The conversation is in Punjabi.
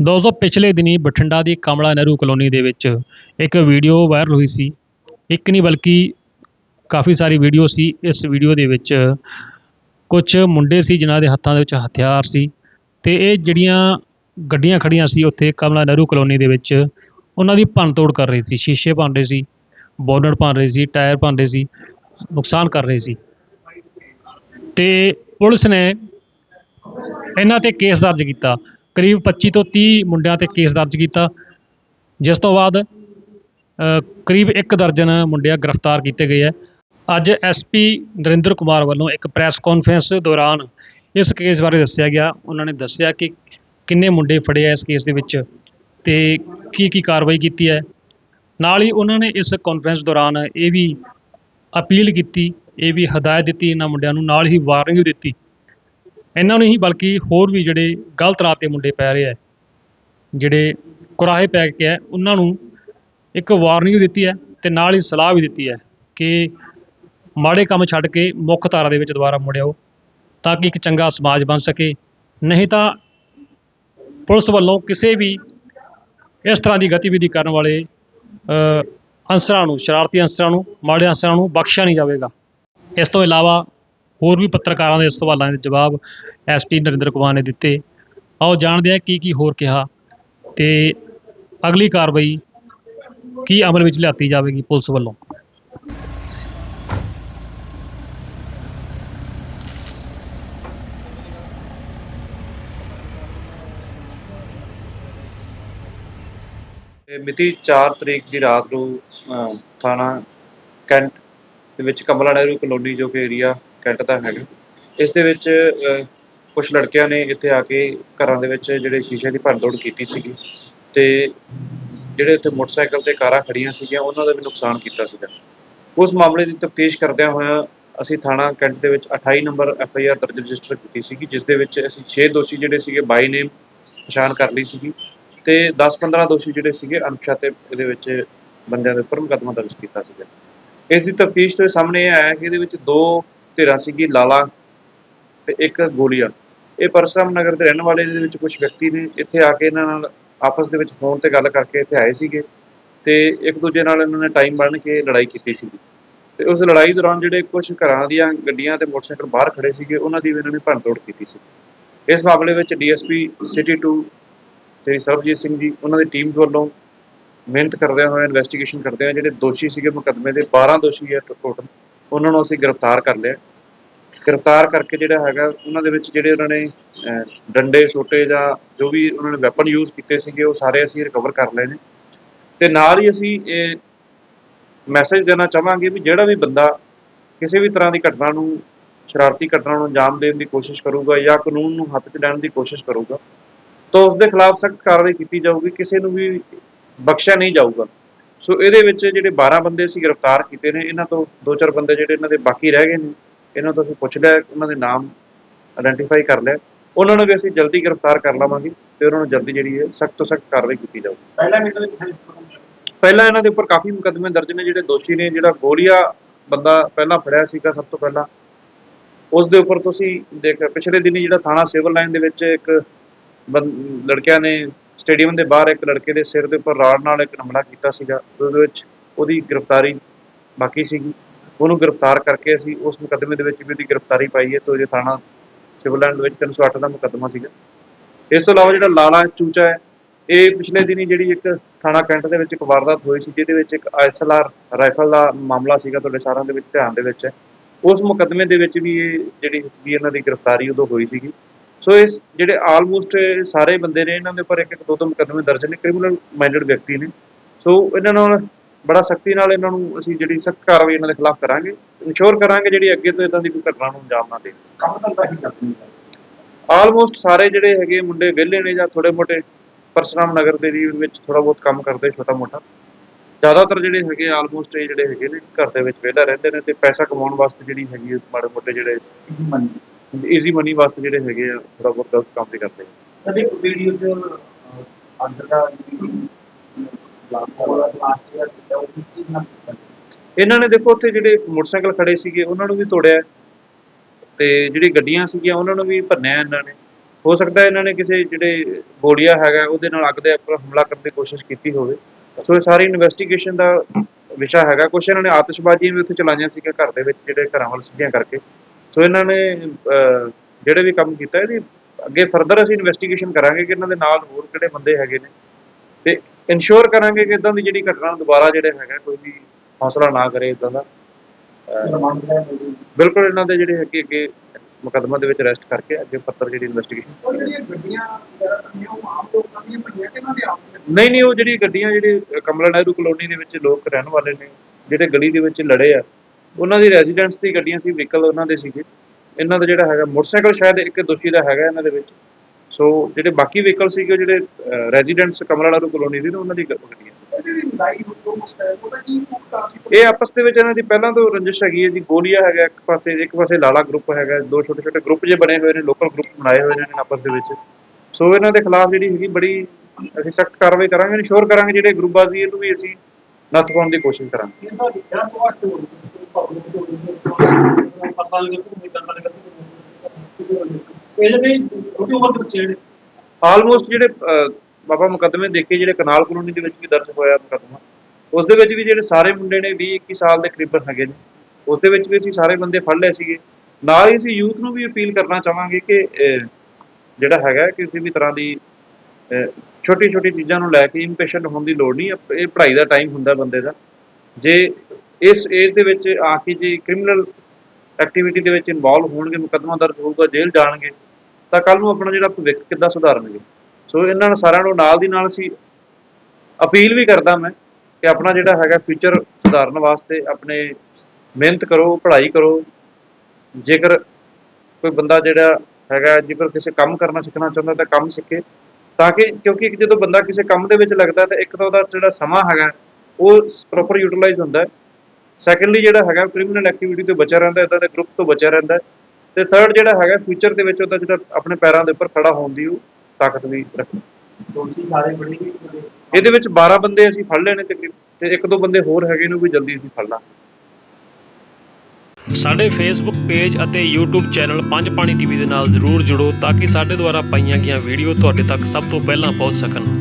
ਦੋਸਤੋ ਪਿਛਲੇ ਦਿਨੀ ਬਠਿੰਡਾ ਦੀ ਕਮਲਾ ਨਹਿਰੂ ਕਲੋਨੀ ਦੇ ਵਿੱਚ ਇੱਕ ਵੀਡੀਓ ਵਾਇਰਲ ਹੋਈ ਸੀ। ਇੱਕ ਨਹੀਂ ਬਲਕਿ ਕਾਫੀ ਸਾਰੀ ਵੀਡੀਓ ਸੀ। ਇਸ ਵੀਡੀਓ ਦੇ ਵਿੱਚ ਕੁਝ ਮੁੰਡੇ ਸੀ ਜਿਨ੍ਹਾਂ ਦੇ ਹੱਥਾਂ ਦੇ ਵਿੱਚ ਹਥਿਆਰ ਸੀ ਤੇ ਇਹ ਜਿਹੜੀਆਂ ਗੱਡੀਆਂ ਖੜੀਆਂ ਸੀ ਉੱਥੇ ਕਮਲਾ ਨਹਿਰੂ ਕਲੋਨੀ ਦੇ ਵਿੱਚ, ਉਹਨਾਂ ਦੀ ਭੰਨ ਤੋੜ ਕਰ ਰਹੀ ਸੀ। ਸ਼ੀਸ਼ੇ ਭੰਨ ਰਹੇ ਸੀ, ਬੋਨਟ ਭੰਨ ਰਹੇ ਸੀ, ਟਾਇਰ ਭੰਨ ਰਹੇ ਸੀ, ਨੁਕਸਾਨ ਕਰ ਰਹੇ ਸੀ। ਤੇ ਪੁਲਿਸ ਨੇ ਇਹਨਾਂ ਤੇ ਕੇਸ ਦਰਜ ਕੀਤਾ। ਕਰੀਬ 25 ਤੋਂ 30 ਮੁੰਡਿਆਂ ਤੇ ਕੇਸ ਦਰਜ ਕੀਤਾ। ਜਿਸ ਤੋਂ ਬਾਅਦ ਕਰੀਬ ਇੱਕ ਦਰਜਨ ਮੁੰਡਿਆਂ ਗ੍ਰਿਫਤਾਰ ਕੀਤੇ ਗਏ ਹੈ। ਅੱਜ ਐਸਪੀ ਨਰਿੰਦਰ ਕੁਮਾਰ ਵੱਲੋਂ ਇੱਕ ਪ੍ਰੈਸ ਕਾਨਫਰੰਸ ਦੌਰਾਨ ਇਸ ਕੇਸ ਬਾਰੇ ਦੱਸਿਆ ਗਿਆ। ਉਹਨਾਂ ਨੇ ਦੱਸਿਆ ਕਿ ਕਿੰਨੇ ਮੁੰਡੇ ਫੜੇ ਆ ਇਸ ਕੇਸ ਦੇ ਵਿੱਚ ਤੇ ਕੀ ਕੀ ਕਾਰਵਾਈ ਕੀਤੀ ਹੈ। ਨਾਲ ਹੀ ਉਹਨਾਂ ਨੇ ਇਸ ਕਾਨਫਰੰਸ ਦੌਰਾਨ ਇਹ ਵੀ ਅਪੀਲ ਕੀਤੀ, ਇਹ ਵੀ ਹਦਾਇਤ ਦਿੱਤੀ ਇਹਨਾਂ ਮੁੰਡਿਆਂ ਨੂੰ, ਨਾਲ ਹੀ ਵਾਰਨਿੰਗ ਦਿੱਤੀ ਇਹਨਾਂ ਨੂੰ ਹੀ ਬਲਕਿ ਹੋਰ ਵੀ ਜਿਹੜੇ ਗਲਤ ਰਾਹ ਤੇ ਮੁੰਡੇ ਪੈ ਰਹੇ ਆ ਜਿਹੜੇ ਕੁਰਾਹੇ ਪੈ ਕੇ ਹੈ ਉਹਨਾਂ ਨੂੰ ਇੱਕ ਵਾਰਨਿੰਗ ਦਿੱਤੀ ਹੈ ਤੇ ਨਾਲ ਹੀ ਸਲਾਹ ਵੀ ਦਿੱਤੀ ਹੈ ਕਿ ਮਾੜੇ ਕੰਮ ਛੱਡ ਕੇ ਮੁੱਖ ਧਾਰਾ ਦੇ ਵਿੱਚ ਦੁਬਾਰਾ ਮੁੜਿਓ ਤਾਂ ਕਿ ਇੱਕ ਚੰਗਾ ਸਮਾਜ ਬਣ ਸਕੇ। ਨਹੀਂ ਤਾਂ ਪੁਲਿਸ ਵੱਲੋਂ ਕਿਸੇ ਵੀ ਇਸ ਤਰ੍ਹਾਂ ਦੀ ਗਤੀਵਿਧੀ ਕਰਨ ਵਾਲੇ ਅ, ਅਨਸਰਾਂ ਨੂੰ ਸ਼ਰਾਰਤੀ ਅਨਸਰਾਂ ਨੂੰ ਮਾੜੇ ਅਨਸਰਾਂ ਨੂੰ ਬਖਸ਼ਿਆ ਨਹੀਂ ਜਾਵੇਗਾ। ਇਸ ਤੋਂ ਇਲਾਵਾ ਹੋਰ ਵੀ ਪੱਤਰਕਾਰਾਂ ਦੇ ਸਵਾਲਾਂ ਦੇ ਜਵਾਬ ਐਸਪੀ ਨਰਿੰਦਰ ਕੁਮਾਰ ਨੇ ਦਿੱਤੇ। ਆਓ ਜਾਣਦੇ ਹਾਂ ਕੀ ਕੀ ਹੋਰ ਕਿਹਾ ਤੇ ਅਗਲੀ ਕਾਰਵਾਈ ਕੀ ਅਮਲ ਵਿੱਚ ਲਿਆਤੀ ਜਾਵੇਗੀ ਪੁਲਿਸ ਵੱਲੋਂ। ਮਿਤੀ 4 ਤਰੀਕ ਦੀ ਰਾਤ ਨੂੰ ਥਾਣਾ ਕੈਂਟ ਦੇ ਵਿੱਚ ਕਮਲਾ ਨਹਿਰੂ ਕਲੋਨੀ ਜੋ ਕਿ ਏਰੀਆ ਕੈਂਟ ਦਾ ਹੈਗਾ। ਇਸ ਦੇ ਵਿੱਚ ਕੁਝ ਲੜਕਿਆਂ ਨੇ ਇੱਥੇ ਆ ਕੇ ਘਰਾਂ ਦੇ ਵਿੱਚ ਜਿਹੜੇ ਸ਼ੀਸ਼ੇ ਦੀ ਭੰਨਤੋੜ ਕੀਤੀ ਸੀਗੀ ਤੇ ਜਿਹੜੇ ਇੱਥੇ ਮੋਟਰਸਾਈਕਲ ਤੇ ਕਾਰਾਂ ਖੜੀਆਂ ਸੀਗੀਆਂ, ਉਹਨਾਂ ਦਾ ਵੀ ਨੁਕਸਾਨ ਕੀਤਾ ਸੀਗਾ। ਉਸ ਮਾਮਲੇ ਦੀ ਤਫਤੀਸ਼ ਕਰਦਿਆਂ ਹੋਇਆਂ ਅਸੀਂ ਥਾਣਾ ਕੈਂਟ ਦੇ ਵਿੱਚ 28 ਨੰਬਰ ਐਫ ਆਈ ਆਰ ਦਰਜ ਰਜਿਸਟਰ ਕੀਤੀ ਸੀਗੀ, ਜਿਸ ਦੇ ਵਿੱਚ ਅਸੀਂ 6 ਦੋਸ਼ੀ ਜਿਹੜੇ ਸੀਗੇ, ਬਾਈ ਨੇਮ ਪਛਾਣ ਕਰ ਲਈ ਸੀਗੀ ਤੇ 10-15 ਦੋਸ਼ੀ ਜਿਹੜੇ ਸੀਗੇ ਅਣਪਛਾਤੇ ਇਹਦੇ ਵਿੱਚ ਬੰਦਿਆਂ ਦੇ ਉੱਪਰ ਮੁਕੱਦਮਾ ਦਰਜ ਕੀਤਾ ਸੀਗਾ। ਇਸ ਦੀ ਤਫਤੀਸ਼ ਤੋਂ ਸਾਹਮਣੇ ਇਹ ਆਇਆ ਕਿ ਇਹਦੇ ਵਿੱਚ ਦੋ ਧਿਰਾਂ ਸੀਗੀ, ਲਾਲਾ ਤੇ ਇੱਕ ਗੋਲੀਆ। ਇਹ ਪਰਸਰਾਮ ਨਗਰ ਦੇ ਰਹਿਣ ਵਾਲੇ ਦੇ ਵਿੱਚ ਕੁਝ ਵਿਅਕਤੀ ਨੇ, ਇੱਥੇ ਆ ਕੇ ਇਹਨਾਂ ਨਾਲ ਆਪਸ ਦੇ ਵਿੱਚ ਫੋਨ ਤੇ ਗੱਲ ਕਰਕੇ ਇੱਥੇ ਆਏ ਸੀਗੇ ਤੇ ਇੱਕ ਦੂਜੇ ਨਾਲ ਇਹਨਾਂ ਨੇ ਟਾਈਮ ਬਣ ਕੇ ਲੜਾਈ ਕੀਤੀ ਸੀਗੀ। ਤੇ ਉਸ ਲੜਾਈ ਦੌਰਾਨ ਜਿਹੜੇ ਕੁਝ ਘਰਾਂ ਦੀਆਂ ਗੱਡੀਆਂ ਤੇ ਮੋਟਰਸਾਈਕਲ ਬਾਹਰ ਖੜੇ ਸੀਗੇ, ਉਹਨਾਂ ਦੀ ਵੀ ਇਹਨਾਂ ਨੇ ਭੰਨਤੋੜ ਕੀਤੀ ਸੀ। ਇਸ ਮਾਮਲੇ ਵਿੱਚ ਡੀਐਸਪੀ ਸਿਟੀ 2 ਤੇ ਸਰਬਜੀਤ ਸਿੰਘ ਜੀ, ਉਹਨਾਂ ਦੀ ਟੀਮ ਵੱਲੋਂ ਮਿਹਨਤ ਕਰਦਿਆਂ ਹੋਏ ਇਨਵੈਸਟੀਗੇਸ਼ਨ ਕਰਦੇ ਹੋਏ ਜਿਹੜੇ ਦੋਸ਼ੀ ਸੀਗੇ ਮੁਕੱਦਮੇ ਦੇ 12 ਦੋਸ਼ੀ ਹੈ ਟੋਟਲ ਉਹਨਾਂ ਨੂੰ ਅਸੀਂ ਗ੍ਰਿਫਤਾਰ ਕਰ ਲਿਆ। ਗ੍ਰਿਫਤਾਰ ਕਰਕੇ ਜਿਹੜਾ ਹੈਗਾ, ਉਹਨਾਂ ਦੇ ਵਿੱਚ ਜਿਹੜੇ ਉਹਨਾਂ ਨੇ ਡੰਡੇ ਛੋਟੇ ਜਾਂ ਜੋ ਵੀ ਉਹਨਾਂ ਨੇ ਵੈਪਨ ਯੂਜ਼ ਕੀਤੇ ਸੀਗੇ, ਉਹ ਸਾਰੇ ਅਸੀਂ ਰਿਕਵਰ ਕਰ ਲਏ ਨੇ। ਤੇ ਨਾਲ ਹੀ ਅਸੀਂ ਇਹ ਮੈਸੇਜ ਦੇਣਾ ਚਾਹਾਂਗੇ ਵੀ ਜਿਹੜਾ ਵੀ ਬੰਦਾ ਕਿਸੇ ਵੀ ਤਰ੍ਹਾਂ ਦੀ ਘਟਨਾ ਨੂੰ, ਸ਼ਰਾਰਤੀ ਘਟਨਾ ਨੂੰ ਅੰਜਾਮ ਦੇਣ ਦੀ ਕੋਸ਼ਿਸ਼ ਕਰੂਗਾ ਜਾਂ ਕਾਨੂੰਨ ਨੂੰ ਹੱਥ 'ਚ ਲੈਣ ਦੀ ਕੋਸ਼ਿਸ਼ ਕਰੂਗਾ, ਤਾਂ ਉਸ ਦੇ ਖਿਲਾਫ ਸਖਤ ਕਾਰਵਾਈ ਕੀਤੀ ਜਾਊਗੀ, ਕਿਸੇ ਨੂੰ ਵੀ ਬਖਸ਼ਿਆ ਨਹੀਂ ਜਾਊਗਾ। ਸੋ ਇਹਦੇ ਵਿੱਚ ਜਿਹੜੇ 12 ਬੰਦੇ ਅਸੀਂ ਗ੍ਰਿਫਤਾਰ ਕੀਤੇ ਨੇ, ਇਹਨਾਂ ਤੋਂ ਦੋ ਚਾਰ ਬੰਦੇ ਜਿਹੜੇ ਇਹਨਾਂ ਦੇ ਬਾਕੀ ਰਹਿ ਗਏ ਨੇ ਇਹਨਾਂ ਤੋਂ ਅਸੀਂ ਪੁੱਛ ਲਿਆ ਉਹਨਾਂ ਦੇ ਨਾਮ ਆਇਡੈਂਟੀਫਾਈ ਕਰ ਲਿਆ। ਉਹਨਾਂ ਨੂੰ ਵੀ ਅਸੀਂ ਜਲਦੀ ਗ੍ਰਿਫਤਾਰ ਕਰ ਲਵਾਂਗੇ ਤੇ ਉਹਨਾਂ ਨੂੰ ਜਲਦੀ ਜਿਹੜੀ ਹੈ ਸਖਤ ਤੋਂ ਸਖਤ ਕਾਰਵਾਈ ਕੀਤੀ ਜਾਊਗੀ। ਪਹਿਲਾਂ ਵੀ ਕਦੇ ਪਹਿਲਾਂ ਇਹਨਾਂ ਦੇ ਉੱਪਰ ਕਾਫੀ ਮੁਕੱਦਮੇ ਦਰਜ ਨੇ ਜਿਹੜੇ ਦੋਸ਼ੀ ਨੇ ਜਿਹੜਾ ਗੋਲੀਆ ਬੰਦਾ ਪਹਿਲਾਂ ਫੜਿਆ ਸੀਗਾ ਸਭ ਤੋਂ ਪਹਿਲਾਂ। ਉਸ ਦੇ ਉੱਪਰ ਤੁਸੀਂ ਦੇਖ ਪਿਛਲੇ ਦਿਨੀ ਜਿਹੜਾ ਥਾਣਾ ਸਿਵਲ ਲਾਈਨ ਦੇ ਵਿੱਚ ਇੱਕ ਲੜਕਿਆਂ ਨੇ ਸਟੇਡੀਅਮ ਦੇ ਬਾਹਰ ਇੱਕ ਲੜਕੇ ਦੇ ਸਿਰ ਦੇ ਉੱਪਰ ਰਾੜ ਨਾਲ ਇੱਕ ਹਮਲਾ ਕੀਤਾ ਸੀਗਾ ਉਹਦੇ ਵਿੱਚ ਉਹਦੀ ਗ੍ਰਿਫਤਾਰੀ ਬਾਕੀ ਸੀਗੀ। ਉਹਨੂੰ ਗ੍ਰਿਫਤਾਰ ਕਰਕੇ ਅਸੀਂ ਉਸ ਮੁਕੱਦਮੇ ਦੇ ਵਿੱਚ ਵੀ ਉਹਦੀ ਗ੍ਰਿਫਤਾਰੀ ਪਾਈ ਹੈ ਤੋਂ ਜੇ ਥਾਣਾ ਸਿਵਲ ਲਾਈਨ ਦੇ ਵਿੱਚ 308 ਦਾ ਮੁਕੱਦਮਾ ਸੀਗਾ। ਇਸ ਤੋਂ ਇਲਾਵਾ ਜਿਹੜਾ ਲਾਲਾ ਚੂਚਾ ਹੈ, ਇਹ ਪਿਛਲੇ ਦਿਨੀ ਜਿਹੜੀ ਇੱਕ ਥਾਣਾ ਕੈਂਟ ਦੇ ਵਿੱਚ ਇੱਕ ਵਾਰਦਾਤ ਹੋਈ ਸੀ, ਜਿਹਦੇ ਵਿੱਚ ਇੱਕ ਐਸਐਲਆਰ ਰਾਈਫਲ ਦਾ ਮਾਮਲਾ ਸੀਗਾ, ਤੁਹਾਡੇ ਸਾਰਿਆਂ ਦੇ ਵਿੱਚ ਧਿਆਨ ਦੇ ਵਿੱਚ ਹੈ। ਉਸ ਮੁਕੱਦਮੇ ਦੇ ਵਿੱਚ ਵੀ ਇਹ ਜਿਹੜੀ ਵੀ ਇਹਨਾਂ ਦੀ ਗ੍ਰਿਫਤਾਰੀ ਉਦੋਂ ਹੋਈ ਸੀਗੀ। ਸੋ ਇਸ ਜਿਹੜੇ ਆਲਮੋਸਟ ਸਾਰੇ ਬੰਦੇ ਨੇ, ਇਹਨਾਂ ਦੇ ਉੱਪਰ ਇੱਕ ਇੱਕ ਦੋ ਦੋ ਮੁਕੱਦਮੇ ਦਰਜ ਨੇ ਕ੍ਰਿਮੀਨਲ ਮਾਈਂਡਡ ਵਿਅਕਤੀ ਨੇ। ਸੋ ਇਹਨਾਂ ਨਾਲ ਬੜਾ ਸਖਤੀ ਨਾਲ ਇਹਨਾਂ ਨੂੰ ਅਸੀਂ ਜਿਹੜੀ ਸਖਤ ਕਾਰਵਾਈ ਇਹਨਾਂ ਦੇ ਖਿਲਾਫ ਕਰਾਂਗੇ ਇਨਸ਼ੋਰ ਕਰਾਂਗੇ ਜਿਹੜੀ ਅੱਗੇ ਤੋਂ ਇਦਾਂ ਦੀ ਕੋਈ ਘਟਨਾ ਨੂੰ ਅੰਜਾਮ ਨਾ ਦੇ ਕੰਮ ਧੰਦਾ ਹੀ ਕਰਦੇ ਨੇ। ਆਲਮੋਸਟ ਸਾਰੇ ਜਿਹੜੇ ਹੈਗੇ ਮੁੰਡੇ ਵਿਹਲੇ ਨੇ ਜਾਂ ਥੋੜੇ ਮੋਟੇ ਪਰਸਰਾਮ ਨਗਰ ਦੇ ਏਰੀਏ ਵਿੱਚ ਥੋੜਾ ਬਹੁਤ ਕੰਮ ਕਰਦੇ ਛੋਟਾ ਮੋਟਾ। ਜ਼ਿਆਦਾਤਰ ਜਿਹੜੇ ਹੈਗੇ ਆਲਮੋਸਟ ਇਹ ਜਿਹੜੇ ਹੈਗੇ ਨੇ ਘਰ ਦੇ ਵਿੱਚ ਵਿਹਲਾ ਰਹਿੰਦੇ ਨੇ ਤੇ ਪੈਸਾ ਕਮਾਉਣ ਵਾਸਤੇ ਜਿਹੜੀ ਹੈਗੀ ਮਾੜੇ ਮੋਟੇ ਜਿਹੜੇ ਈਜ਼ੀ ਮਨੀ ਵਾਸਤੇ ਜਿਹੜੇ ਹੈਗੇ ਆ ਥੋੜਾ ਬਹੁਤ ਕੰਮ ਵੀ ਕਰਦੇ ਆ ਸਭੀ ਵੀਡੀਓ ਤੇ ਅੰਦਰ ਦਾ ਇਹਨਾਂ ਨੇ ਦੇਖੋ ਉੱਥੇ ਜਿਹੜੇ ਮੋਟਰਸਾਈਕਲ ਖੜੇ ਸੀਗੇ ਉਹਨਾਂ ਨੂੰ ਵੀ ਤੋੜਿਆ ਤੇ ਜਿਹੜੀ ਗੱਡੀਆਂ ਸੀਗੀਆਂ ਉਹਨਾਂ ਨੂੰ ਵੀ ਭੰਨਿਆ ਇਹਨਾਂ ਨੇ। ਹੋ ਸਕਦਾ ਇਹਨਾਂ ਨੇ ਕਿਸੇ ਜਿਹੜੇ ਗੋਲੀਆ ਹੈਗਾ ਉਹਦੇ ਨਾਲ ਅੱਗ ਦੇ ਉੱਪਰ ਹਮਲਾ ਕਰਨ ਦੀ ਕੋਸ਼ਿਸ਼ ਕੀਤੀ ਹੋਵੇ। ਸੋ ਇਹ ਸਾਰੀ ਇਨਵੈਸਟੀਗੇਸ਼ਨ ਦਾ ਵਿਸ਼ਾ ਹੈਗਾ। ਕੁਛ ਇਹਨਾਂ ਨੇ ਆਤਿਸ਼ਬਾਜ਼ੀਆਂ ਵੀ ਉੱਥੇ ਚਲਾਈਆਂ ਸੀਗੀਆਂ ਘਰ ਦੇ ਵਿੱਚ ਜਿਹੜੇ ਘਰਾਂ ਵੱਲ ਸਿੱਧੀਆਂ ਕਰਕੇ। ਸੋ ਇਹਨਾਂ ਨੇ ਅਹ, ਜਿਹੜੇ ਵੀ ਕੰਮ ਕੀਤਾ ਇਹਦੀ ਅੱਗੇ ਫਰਦਰ ਅਸੀਂ ਇਨਵੈਸਟੀਗੇਸ਼ਨ ਕਰਾਂਗੇ ਕਿ ਇਹਨਾਂ ਦੇ ਨਾਲ ਹੋਰ ਕਿਹੜੇ ਬੰਦੇ ਹੈਗੇ ਨੇ। ਤੇ ਇਨਸ਼ੋਰ ਕਰਾਂਗੇ ਕਿ ਇਦਾਂ ਦੀ ਜਿਹੜੀ ਘਟਨਾ ਦੁਬਾਰਾ ਜਿਹੜੇ ਹੈਗਾ ਕੋਈ ਵੀ ਹੌਸਲਾ ਨਾ ਕਰੇ ਇਦਾਂ ਦਾ। ਬਿਲਕੁਲ ਇਹਨਾਂ ਦੇ ਜਿਹੜੇ ਹੈਗੇ ਅੱਗੇ ਮੁਕੱਦਮਾ ਦੇ ਵਿੱਚ ਅਰੈਸਟ ਕਰਕੇ ਅੱਗੇ ਫਰਦਰ ਜਿਹੜੀ ਇਨਵੈਸਟੀਗੇਸ਼ਨ? ਨਹੀਂ ਨਹੀਂ ਉਹ ਜਿਹੜੀ ਗੱਡੀਆਂ ਜਿਹੜੇ ਕਮਲਾ ਨਹਿਰੂ ਕਲੋਨੀ ਦੇ ਵਿੱਚ ਲੋਕ ਰਹਿਣ ਵਾਲੇ ਨੇ ਜਿਹੜੇ ਗਲੀ ਦੇ ਵਿੱਚ ਲੜੇ ਆ ਉਹਨਾਂ ਦੀ ਰੈਜ਼ੀਡੈਂਸ ਦੀ ਗੱਡੀਆਂ ਸੀ ਵਹੀਕਲ ਉਹਨਾਂ ਦੇ ਸੀਗੇ। ਇਹਨਾਂ ਦਾ ਜਿਹੜਾ ਹੈਗਾ ਮੋਟਰਸਾਈਕਲ ਸ਼ਾਇਦ ਇੱਕ ਦੋਸ਼ੀ ਦਾ ਹੈਗਾ ਇਹਨਾਂ ਦੇ ਵਿੱਚ। ਸੋ ਜਿਹੜੇ ਬਾਕੀ ਵਹੀਕਲ ਸੀਗੇ ਜਿਹੜੇ ਰੈਜ਼ੀਡੈਂਟਸ ਕਮਲਾ ਨਹਿਰੂ ਕਲੋਨੀ ਦੇ ਨੇ, ਉਹਨਾਂ ਦੀ ਗੱਡੀਆਂ ਸੀ ਇਹ ਆਪਸ ਦੇ ਵਿੱਚ ਇਹਨਾਂ ਦੀ ਪਹਿਲਾਂ ਤੋਂ ਰੰਜਿਸ਼ ਹੈਗੀ ਹੈ ਜੀ। ਗੋਲੀਆ ਹੈਗਾ ਇੱਕ ਪਾਸੇ ਇੱਕ ਪਾਸੇ ਲਾਲਾ ਗਰੁੱਪ ਹੈਗਾ। ਦੋ ਛੋਟੇ ਛੋਟੇ ਗਰੁੱਪ ਜੇ ਬਣੇ ਹੋਏ ਨੇ ਲੋਕਲ ਗਰੁੱਪ ਬਣਾਏ ਹੋਏ ਨੇ ਆਪਸ ਦੇ ਵਿੱਚ। ਸੋ ਇਹਨਾਂ ਦੇ ਖਿਲਾਫ ਜਿਹੜੀ ਹੈਗੀ ਬੜੀ ਅਸੀਂ ਸਖਤ ਕਾਰਵਾਈ ਕਰਾਂਗੇ। ਇਨਸ਼ੋਰ ਕਰਾਂਗੇ, ਜਿਹੜੇ ਗਰੁੱਪਬਾਜ਼ੀ ਇਹਨੂੰ ਵੀ ਅਸੀਂ ਨੱਥ ਪਾਉਣ ਦੀ ਕੋਸ਼ਿਸ਼ ਕਰਾਂਗੇ। ਇਹ ਸਾਡੀ ਚਾਹ ਤੋਂ ਅੱਟ ਵੀ ਛੋਟੀ ਉਮਰ ਦੇ ਬੱਚੇ ਨੇ ਆਲਮੋਸਟ ਜਿਹੜੇ ਅਹ, ਬਾਬਾ ਮੁਕੱਦਮੇ ਦੇਖੇ ਜਿਹੜੇ ਕਨਾਲ ਕਲੋਨੀ ਦੇ ਵਿੱਚ ਵੀ ਦਰਜ ਹੋਇਆ ਮੁਕੱਦਮਾ ਉਸ ਦੇ ਵਿੱਚ ਵੀ ਜਿਹੜੇ ਸਾਰੇ ਮੁੰਡੇ ਨੇ 20 21 ਸਾਲ ਦੇ ਕਰੀਬਨ ਹੈਗੇ ਨੇ ਉਸ ਦੇ ਵਿੱਚ ਵੀ ਅਸੀਂ ਸਾਰੇ ਬੰਦੇ ਫੜ ਲਏ ਸੀਗੇ। ਨਾਲ ਹੀ ਅਸੀਂ ਯੂਥ ਨੂੰ ਵੀ ਅਪੀਲ ਕਰਨਾ ਚਾਹਾਂਗੇ ਕਿ ਅਹ, ਜਿਹੜਾ ਹੈਗਾ ਕਿਸੇ ਵੀ ਤਰ੍ਹਾਂ ਦੀ ਛੋਟੀ ਛੋਟੀ ਚੀਜ਼ਾਂ ਨੂੰ ਲੈ ਕੇ ਇੰਪੇਸ਼ੈਂਟ ਹੋਣ ਦੀ ਲੋੜ ਨਹੀਂ ਇਹ ਪੜ੍ਹਾਈ ਦਾ ਟਾਈਮ ਹੁੰਦਾ ਬੰਦੇ ਦਾ। ਜੇ ਇਸ ਏਜ ਦੇ ਵਿੱਚ ਆ ਕੇ ਜੇ ਕ੍ਰਿਮੀਨਲ ਐਕਟੀਵਿਟੀ ਦੇ ਵਿੱਚ ਇਨਵੋਲਵ ਹੋਣਗੇ ਮੁਕੱਦਮਾ ਦਰਜ ਹੋਊਗਾ ਜੇਲ੍ਹ ਜਾਣਗੇ ਤਾਂ ਕੱਲ ਨੂੰ ਆਪਣਾ ਜਿਹੜਾ ਭਵਿੱਖ ਕਿੱਦਾਂ ਸੁਧਾਰਨਗੇ? ਸੋ ਇਹਨਾਂ ਨੂੰ ਸਾਰਿਆਂ ਨੂੰ ਨਾਲ ਦੀ ਨਾਲ ਸੀ ਅਪੀਲ ਵੀ ਕਰਦਾ ਮੈਂ ਕਿ ਆਪਣਾ ਜਿਹੜਾ ਹੈਗਾ ਫਿਊਚਰ ਸੁਧਾਰਨ ਵਾਸਤੇ ਆਪਣੇ ਮਿਹਨਤ ਕਰੋ, ਪੜ੍ਹਾਈ ਕਰੋ। ਜੇਕਰ ਕੋਈ ਬੰਦਾ ਜਿਹੜਾ ਹੈਗਾ, ਜੇਕਰ ਕਿਸੇ ਕੰਮ ਕਰਨਾ ਸਿੱਖਣਾ ਚਾਹੁੰਦਾ ਤਾਂ ਕੰਮ ਸਿੱਖੇ। ਤਾਂ ਕਿ, ਕਿਉਂਕਿ ਜਦੋਂ ਬੰਦਾ ਕਿਸੇ ਕੰਮ ਦੇ ਵਿੱਚ ਲੱਗਦਾ ਤਾਂ ਇੱਕ ਤਾਂ ਉਹਦਾ ਜਿਹੜਾ ਸਮਾਂ ਹੈਗਾ, ਉਹ ਪ੍ਰੋਪਰ ਯੂਟਿਲਾਈਜ਼ ਹੁੰਦਾ। ਹੈ ਸੈਕੰਡਲੀ ਜਿਹੜਾ ਹੈਗਾ ਕ੍ਰਿਮੀਨਲ ਐਕਟੀਵਿਟੀ ਤੋਂ ਬਚਿਆ ਰਹਿੰਦਾ ਇਦਾਂ ਦੇ ਗਰੁੱਪਸ ਤੋਂ ਬਚਿਆ ਰਹਿੰਦਾ। ਤੇ ਥਰਡ ਜਿਹੜਾ ਹੈਗਾ ਫਿਊਚਰ ਦੇ ਵਿੱਚ ਉਹਦਾ ਜਿਹੜਾ ਆਪਣੇ ਪੈਰਾਂ ਦੇ ਉੱਪਰ ਖੜਾ ਹੋਣ ਦੀ ਉਹ ਤਾਕਤ ਵੀ ਸਾਰੇ ਵੀ ਇਹਦੇ ਵਿੱਚ 12 ਬੰਦੇ ਅਸੀਂ ਫੜ ਲਏ ਨੇ ਤਕਰੀਬਨ ਤੇ ਇੱਕ ਦੋ ਬੰਦੇ ਹੋਰ ਹੈਗੇ ਨੇ ਉਹ ਵੀ ਜਲਦੀ ਅਸੀਂ ਫੜ ਲਾਂਗੇ। ਸਾਡੇ ਫੇਸਬੁੱਕ ਪੇਜ ਅਤੇ YouTube channel Panj Pani TV ਦੇ ਨਾਲ ਜ਼ਰੂਰ ਜੁੜੋ ਤਾਂ ਕਿ ਸਾਡੇ ਦੁਆਰਾ ਪਾਈਆਂ ਗਈਆਂ ਵੀਡੀਓ ਤੁਹਾਡੇ ਤੱਕ ਸਭ ਤੋਂ ਪਹਿਲਾਂ ਪਹੁੰਚ ਸਕਣ।